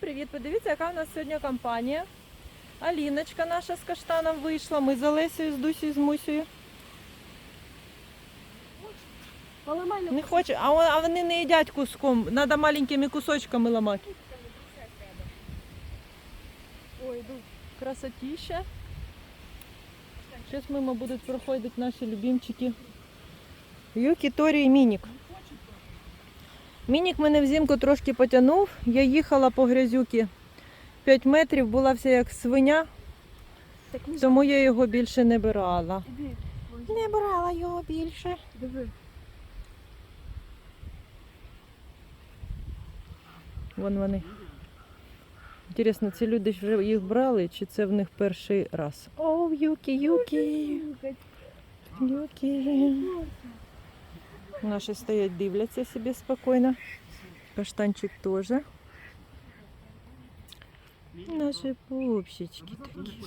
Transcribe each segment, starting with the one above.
привіт! Подивіться, яка в нас сьогодні компанія. Аліночка наша з каштаном вийшла. Ми з Олесею, з Дусею, з Мусею. Не хоче, а, а вони не їдять куском. Треба маленькими кусочками ламати. Ой, йду. Красотища. Зараз мимо будуть проходити наші любимчики. Юкі, Торі і Мінік. Мінік мене взимку трошки потягнув. Я їхала по грязюки 5 метрів, була вся як свиня, тому я його більше не брала. Не брала його більше. Вон вони. Інтересно, ці люди вже їх брали, чи це в них перший раз? О, Юкі, Юкі. Юкі. Наші стоять, дивляться собі спокійно. Каштанчик теж. Наші пупсички такі.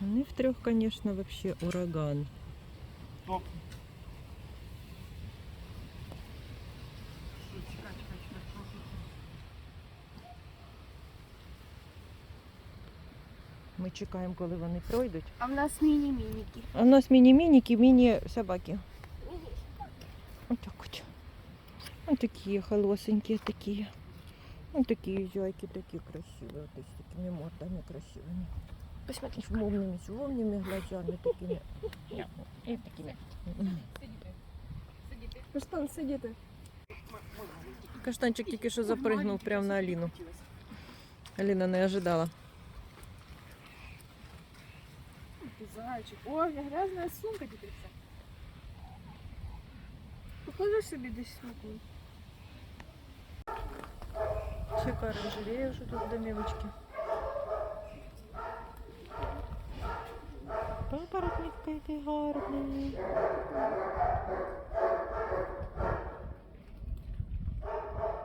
Вони втрьох, звісно, вообще ураган. Ми чекаємо, коли вони пройдуть. А в нас міні-мініки. А у нас міні-мініки, міні-собаки. Вот так вот. Вот такие холосенькие такие. Вот такие зайки, такие красивые. Вот с такими мордами красивыми. Посмотри. С умными, с умными глазами такими. И такими. Каштан, сидіти. Каштанчик тільки що запрыгнув прямо на Аліну. Аліна не ожидала. Зайчик. Ой, я грязна сумка тепер вся. Покажи собі десь сумку. Чека оранжерея вже тут домівочки. Папоротник який гарний.